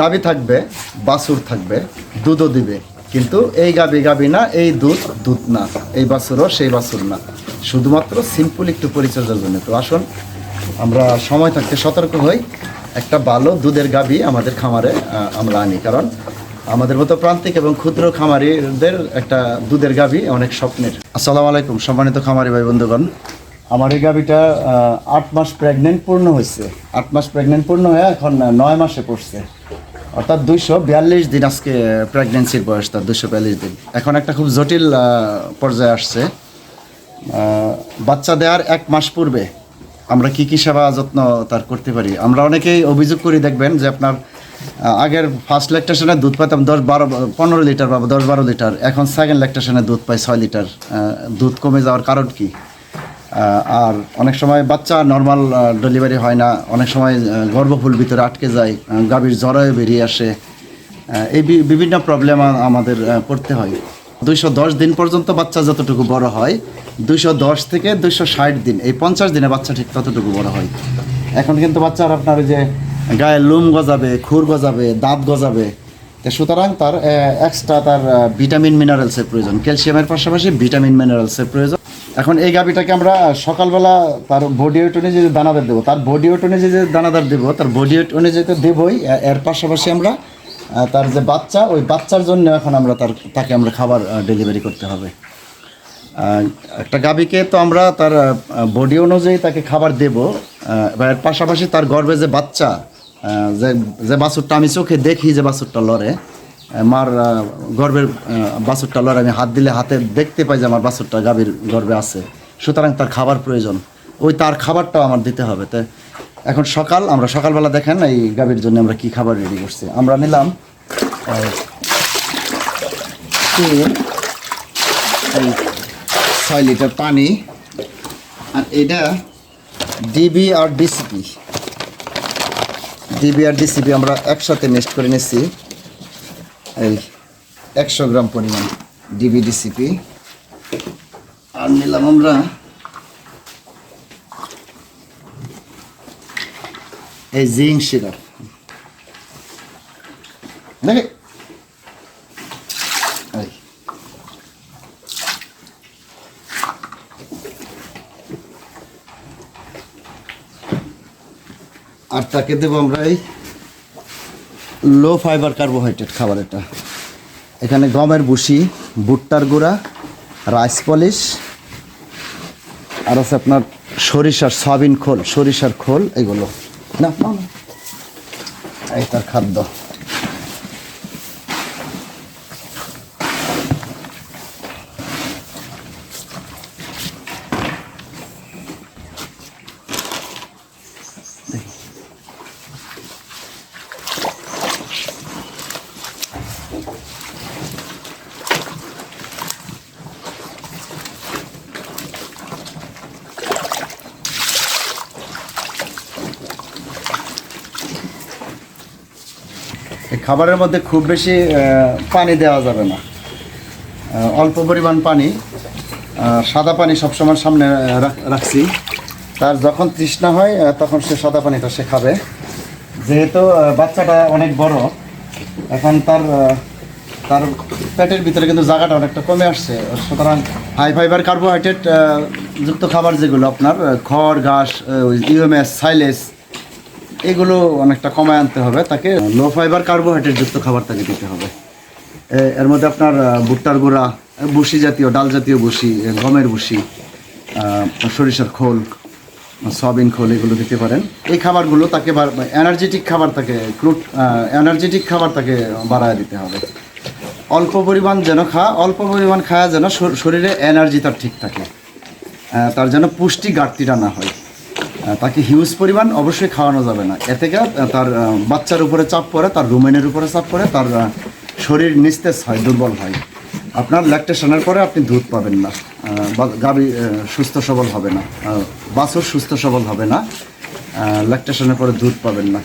গাবি থাকবে বাছুর থাকবে, দুধও দিবে। কিন্তু এই গাবি গাবি না, এই দুধ দুধ না, এই বাছুরও সেই বাছুর না। শুধুমাত্র সিম্পল একটু পরিচর্যার জন্য। তো আসুন, আমরা সময় থাকতে সতর্ক হই। একটা ভালো দুধের গাবি আমাদের খামারে আমরা আনি। কারণ আমাদের মতো প্রান্তিক এবং ক্ষুদ্র খামারিদের একটা দুধের গাবি অনেক স্বপ্নের। আসসালামু আলাইকুম, সম্মানিত খামারি ভাই, বন্ধুগণ। আমার এই গাবিটা আট মাস প্রেগনেন্ট পূর্ণ হয়েছে। আট মাস প্রেগনেন্ট পূর্ণ হয়ে এখন নয় মাসে পড়ছে। অর্থাৎ দুইশো বিয়াল্লিশ দিন আজকে প্রেগনেন্সির বয়স তার দুশো বিয়াল্লিশ দিন। এখন একটা খুব জটিল পর্যায়ে আসছে। বাচ্চা দেওয়ার এক মাস পূর্বে আমরা কি কি সেবা যত্ন তার করতে পারি? আমরা অনেকেই অভিযোগ করি, দেখবেন যে আপনার আগের ফার্স্ট ল্যাকটেশনে দুধ পাইতাম দশ বারো, পনেরো লিটার বা দশ বারো লিটার। এখন সেকেন্ড ল্যাকটেশনে দুধ পাই ছয় লিটার। দুধ কমে যাওয়ার কারণ কি? আর অনেক সময় বাচ্চা নর্মাল ডেলিভারি হয় না। অনেক সময় গর্ভফুল ভিতরে আটকে যায় গাভীর জ্বরয়ে বেরিয়ে আসে। এই বিভিন্ন প্রবলেম আমাদের পড়তে হয়। দুইশো দশ দিন পর্যন্ত বাচ্চা যতটুকু বড় হয়, দুইশো দশ থেকে দুইশো ষাট দিন, এই পঞ্চাশ দিনে বাচ্চা ঠিক ততটুকু বড় হয়। এখন কিন্তু বাচ্চার আপনার যে গায়ে লোম গজাবে, খুর গজাবে, দাঁত গজাবে সুতরাং তার এক্সট্রা তার ভিটামিন মিনারেলসের প্রয়োজন। ক্যালসিয়ামের পাশাপাশি ভিটামিন মিনারেলসের প্রয়োজন। এখন এই গাভিটাকে আমরা সকালবেলা তার বডি ওয়েট অনুযায়ী দানাদার দেবো, তার বডি ওয়েট অনুযায়ী যে দানাদার দেবো, তার বডি ওয়েট অনুযায়ী তো দেবই এর পাশাপাশি আমরা তার যে বাচ্চা, ওই বাচ্চার জন্য এখন আমরা তার, তাকে আমরা খাবার ডেলিভারি করতে হবে। একটা গাভীকে তো আমরা তার বডি অনুযায়ী তাকে খাবার দেব এর পাশাপাশি তার গর্ভে যে বাচ্চা যে যে বাছুরটা আমি চোখে দেখি, যে বাছুরটা লড়ে মার আহ, বাছুরটা লড়ে আমি হাত দিলে হাতে দেখতে পাই যে আমার বাছুরটা গাভীর গর্ভে আছে। সুতরাং তার খাবার প্রয়োজন। ওই তার খাবারটাও আমার দিতে হবে। তো এখন সকাল আমরা সকালবেলা দেখেন এই গাভীর জন্য আমরা কি খাবার রেডি করছি। আমরা নিলাম ছয় লিটার পানি। আর এটা ডিবি আর ডিসিপি ডিবি আর ডিসিপি আমরা একসাথে মিক্সড করে নিচ্ছি। এই একশো গ্রাম পরিমাণ ডিবি ডিসিপি আর নিলাম আমরা এই জিং সিরাপ। এই। আর তাকে দেবো আমরা এই লো ফাইবার কার্বোহাইড্রেট খাবার এটা এখানে গমের বুসি ভুট্টার গুঁড়া, রাইস পলিশ, আর আছে আপনার সরিষার সয়াবিন খোল, সরিষার খোল, এগুলো না। এই তার খাদ্য এই খাবারের মধ্যে খুব বেশি পানি দেওয়া যাবে না। অল্প পরিমাণ পানি সাদা পানি সবসময় সামনে রাখছি। তার যখন তৃষ্ণা হয় তখন সে সাদা পানিটা সে খাবে। যেহেতু বাচ্চাটা অনেক বড়, এখন তার তার পেটের ভিতরে কিন্তু জায়গাটা অনেকটা কমে আসছে। সুতরাং হাই ফাইবার কার্বোহাইড্রেট যুক্ত খাবার যেগুলো আপনার খড়, ঘাস ইউএমএস, সাইলেস এগুলো অনেকটা কমায় আনতে হবে, তাকে লো ফাইবার কার্বোহাইড্রেট যুক্ত খাবার তাকে দিতে হবে। এর মধ্যে আপনার ভুট্টার গুঁড়া বুসি জাতীয়, ডাল জাতীয় বুসি গমের বুসি সরিষার খোল সয়াবিন খোল, এগুলো দিতে পারেন। এই খাবারগুলো তাকে এনার্জেটিক খাবার তাকে ক্রুড এনার্জেটিক খাবার তাকে বাড়ায় দিতে হবে। অল্প পরিমাণ যেন খা, অল্প পরিমাণ খায়া যেন শর- শরীরে এনার্জি তার ঠিক থাকে। তার যেন পুষ্টি ঘাটতিটা না হয়। তাকে হিউজ পরিমাণ অবশ্যই খাওয়ানো যাবে না। এতে করে তার বাচ্চার উপরে চাপ পড়ে, তার রুমেনের উপরে চাপ পড়ে, তার শরীর নিস্তেজ হয়, দুর্বল হয়। আপনার ল্যাকটেশনের পরে আপনি দুধ পাবেন না। গাভী সুস্থ সবল হবে না। বাছুর সুস্থ সবল হবে না। ল্যাকটেশনের পরে দুধ পাবেন না।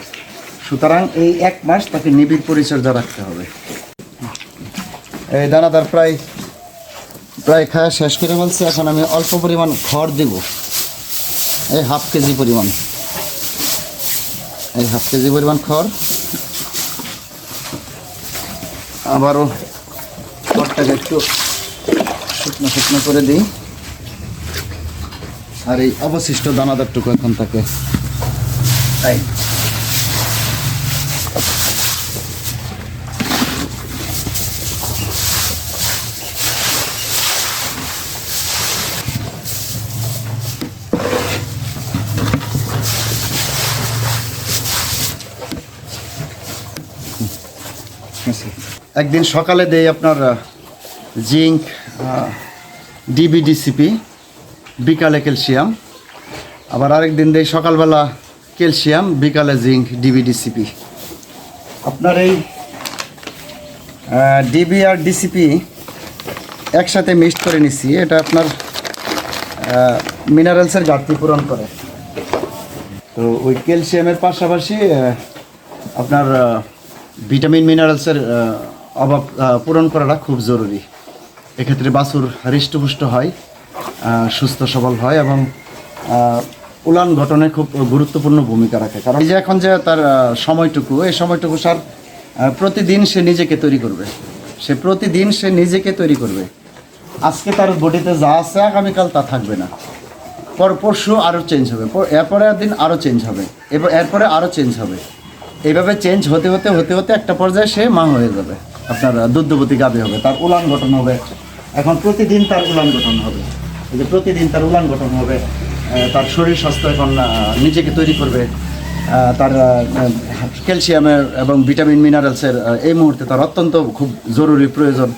সুতরাং এই এক মাস তাকে নিবিড় পরিচর্যা রাখতে হবে। এই দানাদার প্রায় প্রায় খাওয়া শেষ করে বলছি এখন আমি অল্প পরিমাণ খড় দেব। এই হাফ কেজি পরিমাণ। এই হাফ কেজি পরিমাণ খড়। আবারও খড়টাকে একটু শুকনো শুকনো করে দিই। আর এই অবশিষ্ট দানাদারটুকু এখন থাকে তাই একদিন সকালে দেই আপনার জিঙ্ক ডিবিডিসিপি বিকালে ক্যালসিয়াম। আবার আরেকদিন দেই সকালবেলা ক্যালসিয়াম, বিকালে জিঙ্ক ডিবিডিসিপি আপনার এই ডিবি আর ডিসিপি একসাথে মিক্সড করে নিছি, এটা আপনার মিনারেলসের ঘাটতি পূরণ করে। তো ওই ক্যালসিয়ামের পাশাপাশি আপনার ভিটামিন, মিনারেলসের অভাব পূরণ করাটা খুব জরুরি। এক্ষেত্রে বাছুর হৃষ্টপুষ্ট হয় সুস্থ সবল হয় এবং উলান গঠনে খুব গুরুত্বপূর্ণ ভূমিকা রাখে। কারণ যে এখন যে তার সময়টুকু, এই সময়টুকু সার প্রতিদিন সে নিজেকে তৈরি করবে। সে প্রতিদিন সে নিজেকে তৈরি করবে। আজকে তার বডিতে যা আছে আগামীকাল তা থাকবে না। পর পরশু আরও চেঞ্জ হবে, পর- এরপরের দিন আরও চেঞ্জ হবে, এরপরে আরও চেঞ্জ হবে। এইভাবে চেঞ্জ হতে হতে হতে হতে একটা পর্যায়ে সে মা হয়ে যাবে। আপনার দুগ্ধবতী গাভী হবে, তার উলান গঠন হবে। এখন প্রতিদিন তার উলান গঠন হবে। যে প্রতিদিন তার উলান গঠন হবে তার শরীর স্বাস্থ্য এখন নিজেকে তৈরি করবে। তার ক্যালসিয়ামের এবং ভিটামিন মিনারেলসের এই মুহূর্তে তার অত্যন্ত খুব জরুরি প্রয়োজন।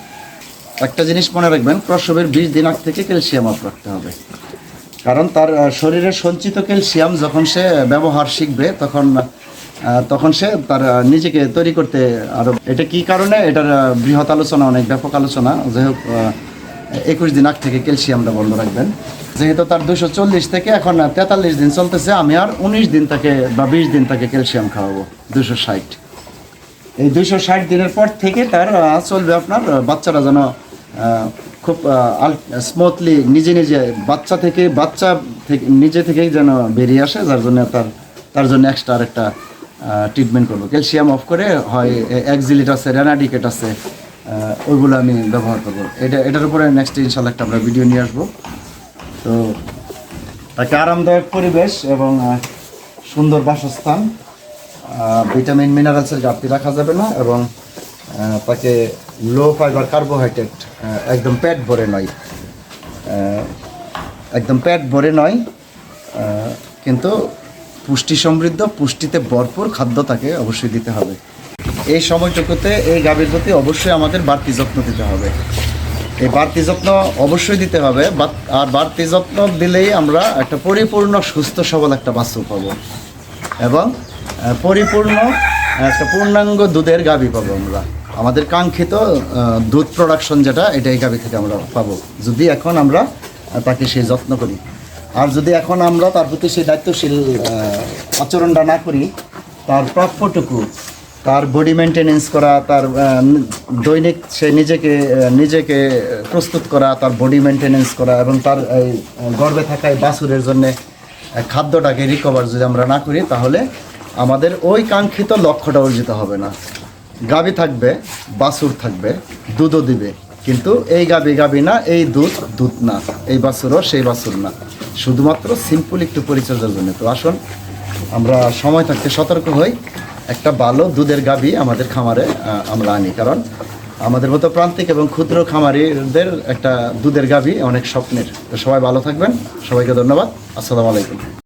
একটা জিনিস মনে রাখবেন, প্রসবের বিশ দিন আগ থেকে ক্যালসিয়াম আপ রাখতে হবে। কারণ তার শরীরে সঞ্চিত ক্যালসিয়াম যখন সে ব্যবহার শিখবে, তখন তখন সে তার নিজেকে তৈরি করতে আরও এটা কি কারণে? এটার বৃহৎ আলোচনা, অনেক ব্যাপক আলোচনা। যাই হোক একুশ দিন আগ থেকে ক্যালসিয়ামটা বন্ধ রাখবেন। যেহেতু তার দুশো চল্লিশ থেকে এখন তেতাল্লিশ দিন চলতেছে, আমি আর উনিশ দিন তাকে বা বিশ দিন তাকে ক্যালসিয়াম খাওয়াবো, দুশো ষাট। এই দুশো ষাট দিনের পর থেকে তার চলবে আপনার বাচ্চারা যেন খুব স্মুথলি নিজে নিজে বাচ্চা থেকে বাচ্চা থেকে নিজে থেকেই যেন বেরিয়ে আসে, যার জন্য তার তার জন্য এক্সট্রা আরেকটা ট্রিটমেন্ট করব। ক্যালসিয়াম অফ করে হয় এক্সিলিট আছে রেনাডিকেট আছে ওইগুলো আমি ব্যবহার করব। এটা, এটার উপরে নেক্সট ইনশাল্লাহ একটা আমরা ভিডিও নিয়ে আসব। তো তাকে আরামদায়ক পরিবেশ এবং সুন্দর বাসস্থান ভিটামিন মিনারেলসের ঘাটতি রাখা যাবে না এবং তাকে লো ফাইবার কার্বোহাইড্রেট একদম পেট ভরে নয়। একদম পেট ভরে নয় কিন্তু পুষ্টি সমৃদ্ধ, পুষ্টিতে ভরপুর খাদ্য তাকে অবশ্যই দিতে হবে। এই সময়টুকুতে এই গাভীর প্রতি অবশ্যই আমাদের বাড়তি যত্ন দিতে হবে। এই বাড়তি যত্ন অবশ্যই দিতে হবে আর বাড়তি যত্ন দিলেই আমরা একটা পরিপূর্ণ, সুস্থ, সবল একটা বাস্তু পাবো। এবং পরিপূর্ণ একটা পূর্ণাঙ্গ দুধের গাভী পাবো আমরা। আমাদের কাঙ্ক্ষিত দুধ প্রোডাকশন যেটা, এটা এই গাভী থেকে আমরা পাবো। যদি এখন আমরা তাকে সেই যত্ন করি। আর যদি এখন আমরা তার প্রতি সেই দায়িত্বশীল আচরণটা না করি, তার প্রাপ্যটুকু, তার বডি মেনটেনেন্স করা, তার দৈনিক সে নিজেকে নিজেকে প্রস্তুত করা, তার বডি মেনটেনেন্স করা এবং তার গর্ভে থাকা এই বাছুরের জন্য খাদ্যটাকে রিকভার যদি আমরা না করি, তাহলে আমাদের ওই কাঙ্ক্ষিত লক্ষ্যটা অর্জিত হবে না। গাবি থাকবে, বাছুর থাকবে, দুধও দিবে, কিন্তু এই গাবি গাবি না, এই দুধ দুধ না, এই বাছুরও সেই বাছুর না। শুধুমাত্র সিম্পল একটু পরিচর্যার জন্য। তো আসুন, আমরা সময় থাকতে সতর্ক হই। একটা ভালো দুধের গাবি আমাদের খামারে আমরা আনি। কারণ আমাদের মতো প্রান্তিক এবং ক্ষুদ্র খামারিদের একটা দুধের গাবি অনেক স্বপ্নের। তো সবাই ভালো থাকবেন। সবাইকে ধন্যবাদ। আসসালামু আলাইকুম।